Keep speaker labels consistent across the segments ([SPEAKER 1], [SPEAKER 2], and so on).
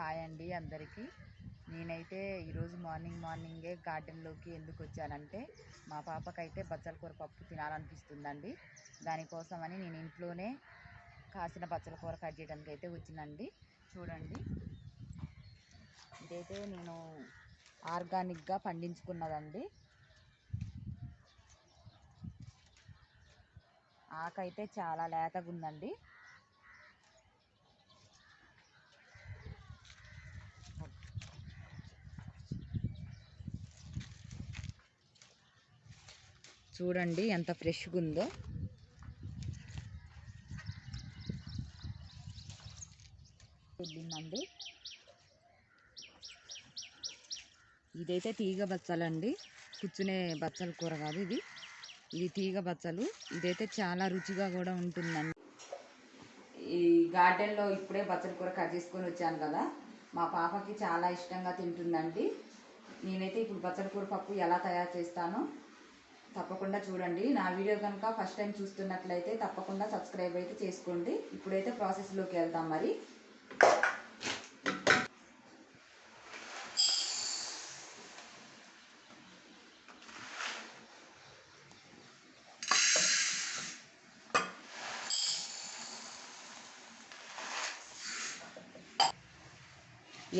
[SPEAKER 1] Hi అండి అందరికీ. నేనైతే ఈరోజు మార్నింగ్ మార్నింగే గార్డెన్లోకి ఎందుకు వచ్చానంటే మా పాపకైతే బచ్చల కూర పప్పు తినాలనిపిస్తుందండి. దానికోసమని నేను ఇంట్లోనే కాసిన బచ్చల కూర కట్ చేయడానికి అయితే వచ్చినండి చూడండి. ఇదైతే నేను ఆర్గానిక్గా పండించుకున్నదండి. ఆకైతే చాలా లేతగా ఉందండి చూడండి ఎంత ఫ్రెష్గా ఉందో వెళ్ళిందండి ఇదైతే తీగ బచ్చలండి. కూర్చునే బచ్చల కూర కాదు ఇది. ఇది తీగ బచ్చలు. ఇదైతే చాలా రుచిగా కూడా ఉంటుందండి. ఈ గార్డెన్లో ఇప్పుడే బచ్చల కూర కట్ చేసుకొని వచ్చాను కదా. మా పాపకి చాలా ఇష్టంగా తింటుందండి. నేనైతే ఇప్పుడు బచ్చల కూర పప్పు ఎలా తయారు చేస్తానో తప్పకుండా చూడండి. నా వీడియో కనుక ఫస్ట్ టైం చూస్తున్నట్లయితే తప్పకుండా సబ్స్క్రైబ్ అయితే చేసుకోండి. ఇప్పుడైతే ప్రాసెస్లోకి వెళ్తాం మరి.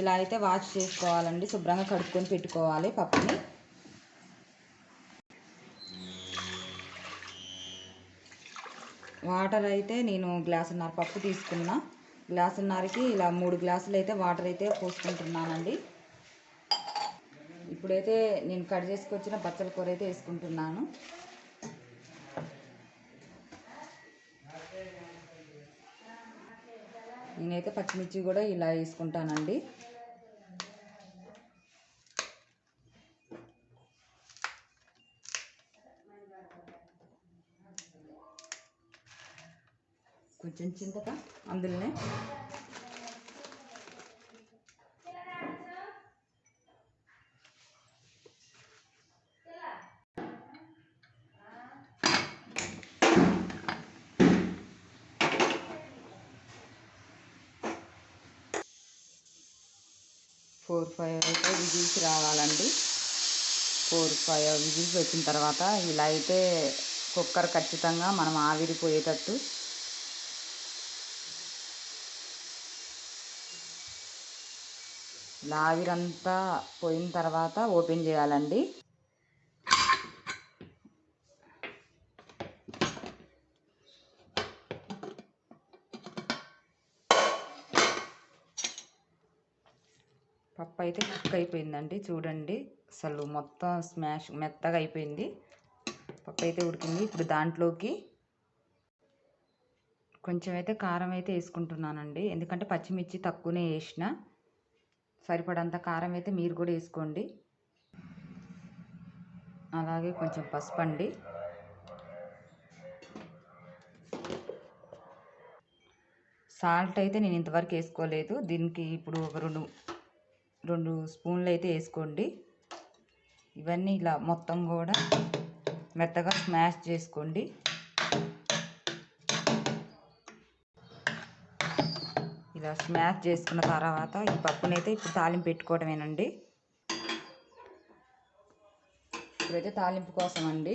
[SPEAKER 1] ఇలా అయితే వాష్ చేసుకోవాలండి. శుభ్రంగా కడుక్కొని పెట్టుకోవాలి పప్పుని. వాటర్ అయితే నేను గ్లాసున్నర పప్పు తీసుకున్నా. గ్లాసున్నరకి ఇలా మూడు గ్లాసులు అయితే వాటర్ అయితే పోసుకుంటున్నానండి. ఇప్పుడైతే నేను కట్ చేసుకొచ్చిన బచ్చల కూర అయితే వేసుకుంటున్నాను. నేనైతే పచ్చిమిర్చి కూడా ఇలా వేసుకుంటానండి. కొంచెం చింతక అందులోనే. ఫోర్ ఫైవ్ అయితే విజిల్స్ రావాలండి. ఫోర్ ఫైవ్ విజిల్స్ వచ్చిన తర్వాత ఇలా అయితే కుక్కర్ ఖచ్చితంగా మనం ఆవిరిపోయేటట్టు లావిరంతా పోయిన తర్వాత ఓపెన్ చేయాలండి. పప్పు అయితే కుక్ అయిపోయిందండి. చూడండి అసలు మొత్తం స్మాష్ మెత్తగా అయిపోయింది. పప్పు అయితే ఉడికింది. ఇప్పుడు దాంట్లోకి కొంచెం అయితే కారం అయితే వేసుకుంటున్నానండి. ఎందుకంటే పచ్చిమిర్చి తక్కువనే వేసిన. సరిపడంత కారం అయితే మీరు కూడా వేసుకోండి. అలాగే కొంచెం పసుపు అండి సాల్ట్ అయితే నేను ఇంతవరకు వేసుకోలేదు. దీనికి ఇప్పుడు ఒక రెండు రెండు స్పూన్లు అయితే వేసుకోండి. ఇవన్నీ ఇలా మొత్తం కూడా మెత్తగా స్మాష్ చేసుకోండి. ఇలా స్మాష్ చేసుకున్న తర్వాత ఈ పప్పునైతే ఇప్పుడు తాలింపు పెట్టుకోవడమేనండి. ఇప్పుడైతే తాలింపు కోసం అండి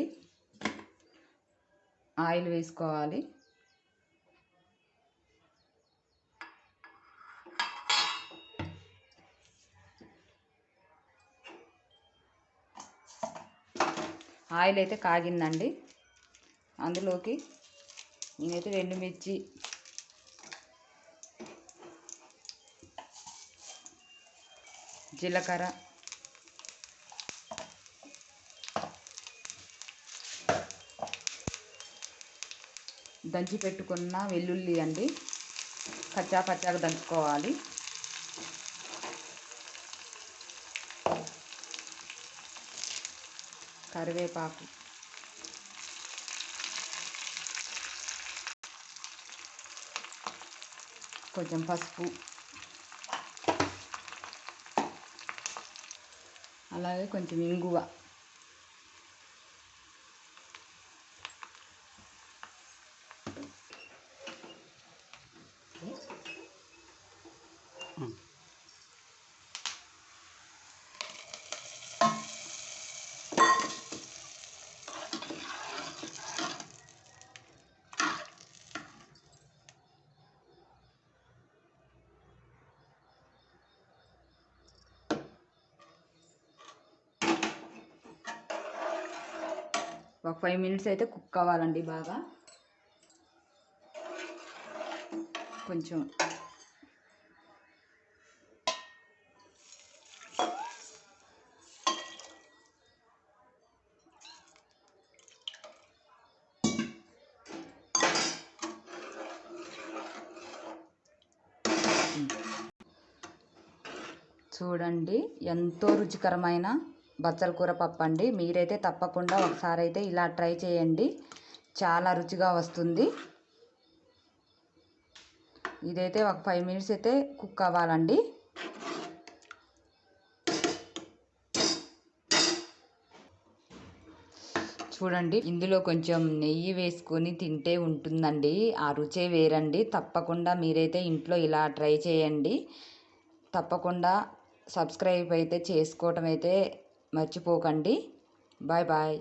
[SPEAKER 1] ఆయిల్ వేసుకోవాలి. ఆయిల్ అయితే కాగిందండి. అందులోకి నేనైతే రెండు మిర్చి జీలకర్ర. దంచి పెట్టుకున్న వెల్లుల్లి అండి. కచ్చా పచ్చాగా దంచుకోవాలి. కరివేపాకు. కొంచెం పసుపు. అలాగే కొంచెం ఇంగువ ఒక ఫైవ్ మినిట్స్ అయితే కుక్ అవ్వాలండి బాగా. కొంచెం చూడండి ఎంతో రుచికరమైన బచ్చల కూర పప్పు అండి మీరైతే తప్పకుండా ఒకసారి అయితే ఇలా ట్రై చేయండి. చాలా రుచిగా వస్తుంది. ఇదైతే ఒక ఫైవ్ మినిట్స్ అయితే కుక్ అవ్వాలండి. చూడండి ఇందులో కొంచెం నెయ్యి వేసుకొని తింటే ఉంటుందండి. ఆ రుచే వేరండి. తప్పకుండా మీరైతే ఇంట్లో ఇలా ట్రై చేయండి. తప్పకుండా సబ్స్క్రైబ్ అయితే చేసుకోవటం అయితే మర్చిపోకండి. Bye bye.